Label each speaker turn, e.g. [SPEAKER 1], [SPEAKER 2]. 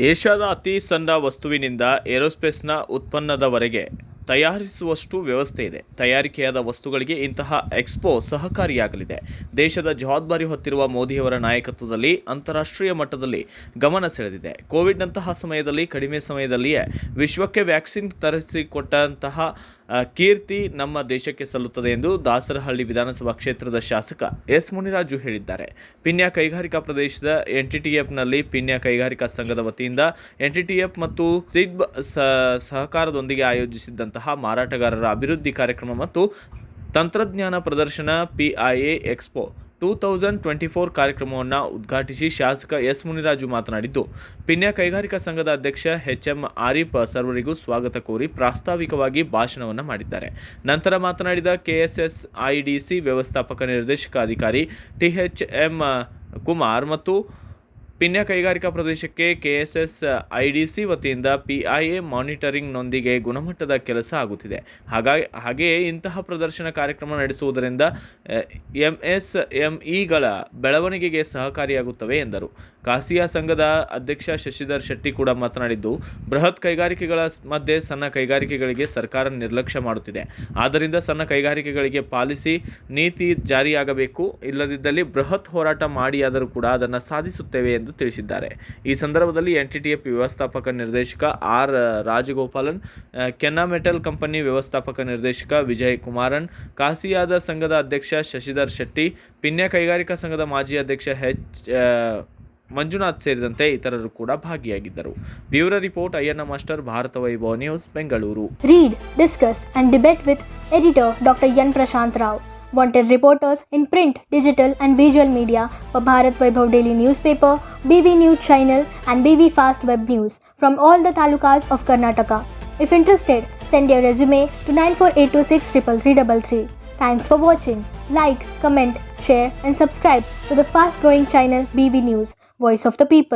[SPEAKER 1] ಏಷ್ಯಾದ ಅತಿ ಸಣ್ಣ ವಸ್ತುವಿನಿಂದ ಏರೋಸ್ಪೇಸ್ನ ಉತ್ಪನ್ನದವರೆಗೆ ತಯಾರಿಸುವಷ್ಟು ವ್ಯವಸ್ಥೆ ಇದೆ. ತಯಾರಿಕೆಯಾದ ವಸ್ತುಗಳಿಗೆ ಇಂತಹ ಎಕ್ಸ್ಪೋ ಸಹಕಾರಿಯಾಗಲಿದೆ. ದೇಶದ ಜವಾಬ್ದಾರಿ ಹೊತ್ತಿರುವ ಮೋದಿಯವರ ನಾಯಕತ್ವದಲ್ಲಿ ಅಂತಾರಾಷ್ಟ್ರೀಯ ಮಟ್ಟದಲ್ಲಿ ಗಮನ ಸೆಳೆದಿದೆ. ಕೋವಿಡ್ನಂತಹ ಸಮಯದಲ್ಲಿ, ಕಡಿಮೆ ಸಮಯದಲ್ಲಿಯೇ ವಿಶ್ವಕ್ಕೆ ವ್ಯಾಕ್ಸಿನ್ ತರಿಸಿಕೊಟ್ಟಂತಹ ಕೀರ್ತಿ ನಮ್ಮ ದೇಶಕ್ಕೆ ಸಲ್ಲುತ್ತದೆ ಎಂದು ದಾಸರಹಳ್ಳಿ ವಿಧಾನಸಭಾ ಕ್ಷೇತ್ರದ ಶಾಸಕ ಎಸ್. ಮುನಿರಾಜು ಹೇಳಿದ್ದಾರೆ. ಪಿನ್ಯ ಕೈಗಾರಿಕಾ ಪ್ರದೇಶದ ಎನ್ಟಿಟಿಎಫ್ನಲ್ಲಿ ಪಿನ್ಯ ಕೈಗಾರಿಕಾ ಸಂಘದ ವತಿಯಿಂದ ಎನ್ಟಿಟಿಎಫ್ ಮತ್ತು ಸಿಡ್ಬ್ ಸಹಕಾರದೊಂದಿಗೆ ಸಹಕಾರದೊಂದಿಗೆ ಆಯೋಜಿಸಿದ್ದಂತಹ ಮಾರಾಟಗಾರರ ಅಭಿವೃದ್ಧಿ ಕಾರ್ಯಕ್ರಮ ಮತ್ತು ತಂತ್ರಜ್ಞಾನ ಪ್ರದರ್ಶನ PIA expo two thousand twenty four ಕಾರ್ಯಕ್ರಮವನ್ನು ಉದ್ಘಾಟಿಸಿ ಶಾಸಕ ಎಸ್ ಮುನಿರಾಜು ಮಾತನಾಡಿದ್ದು, ಪಿನ್ಯ ಕೈಗಾರಿಕಾ ಸಂಘದ ಅಧ್ಯಕ್ಷ ಎಚ್ ಎಂ ಆರೀಫ್ ಸರ್ವರಿಗೂ ಸ್ವಾಗತ ಕೋರಿ ಪ್ರಾಸ್ತಾವಿಕವಾಗಿ ಭಾಷಣವನ್ನು ಮಾಡಿದ್ದಾರೆ. ನಂತರ ಮಾತನಾಡಿದ ಕೆಎಸ್ಎಸ್ ಐಡಿಸಿ ವ್ಯವಸ್ಥಾಪಕ ನಿರ್ದೇಶಕ ಅಧಿಕಾರಿ ಟಿ ಎಚ್ ಎಂ ಕುಮಾರ್ ಮತ್ತು ಪಿನ್ಯ ಕೈಗಾರಿಕಾ ಪ್ರದೇಶಕ್ಕೆ ಕೆಎಸ್ಎಸ್, ಐಡಿಸಿ ವತಿಯಿಂದ ಪಿಐಎ ಮಾನಿಟರಿಂಗ್ನೊಂದಿಗೆ ಗುಣಮಟ್ಟದ ಕೆಲಸ ಆಗುತ್ತಿದೆ. ಹಾಗಾಗಿ, ಹಾಗೆಯೇ ಇಂತಹ ಪ್ರದರ್ಶನ ಕಾರ್ಯಕ್ರಮ ನಡೆಸುವುದರಿಂದ ಎಂಎಸ್ಎಂಇಗಳ ಬೆಳವಣಿಗೆಗೆ ಸಹಕಾರಿಯಾಗುತ್ತವೆ ಎಂದರು. ಕಾಸಿಯಾ ಸಂಘದ ಅಧ್ಯಕ್ಷ ಶಶಿಧರ್ ಶೆಟ್ಟಿ ಕೂಡ ಮಾತನಾಡಿದ್ದು, ಬೃಹತ್ ಕೈಗಾರಿಕೆಗಳ ಮಧ್ಯೆ ಸಣ್ಣ ಕೈಗಾರಿಕೆಗಳಿಗೆ ಸರ್ಕಾರ ನಿರ್ಲಕ್ಷ್ಯ ಮಾಡುತ್ತಿದೆ. ಆದ್ದರಿಂದ ಸಣ್ಣ ಕೈಗಾರಿಕೆಗಳಿಗೆ ಪಾಲಿಸಿ ನೀತಿ ಜಾರಿಯಾಗಬೇಕು. ಇಲ್ಲದಿದ್ದಲ್ಲಿ ಬೃಹತ್ ಹೋರಾಟ ಮಾಡಿಯಾದರೂ ಕೂಡ ಅದನ್ನು ಸಾಧಿಸುತ್ತೇವೆ ಎಂದು ತಿಳಿಸಿದ್ದಾರೆ. ಈ ಸಂದರ್ಭದಲ್ಲಿ ಎನ್ಟಿಟಿಎಫ್ ವ್ಯವಸ್ಥಾಪಕ ನಿರ್ದೇಶಕ R. Rajagopalan Kennametal company ವ್ಯವಸ್ಥಾಪಕ ನಿರ್ದೇಶಕ ವಿಜಯ್ ಕುಮಾರನ್, ಕಾಸಿಯಾದ ಸಂಘದ ಅಧ್ಯಕ್ಷ ಶಶಿಧರ್ ಶೆಟ್ಟಿ, ಪಿನ್ಯ ಕೈಗಾರಿಕಾ ಸಂಘದ ಮಾಜಿ ಅಧ್ಯಕ್ಷ ಎಚ್ ಮಂಜುನಾಥ್ ಸೇರಿದಂತೆ ಇತರರು ಕೂಡ ಭಾಗಿಯಾಗಿದ್ದರು. Bureau report, Ayyanna master, Bharat Vaibhav news, Bengaluru.
[SPEAKER 2] Read, discuss and debate with editor doctor N. Prashanth Rao. Wanted reporters in print, digital, and visual media for Bharat Vaibhav Daily Newspaper, BV News Channel, and BV Fast Web News from all the talukas of Karnataka. If interested, send your resume to 94826 Thanks for watching. Like, comment, share, and subscribe to the fast growing channel BV News, Voice of the People.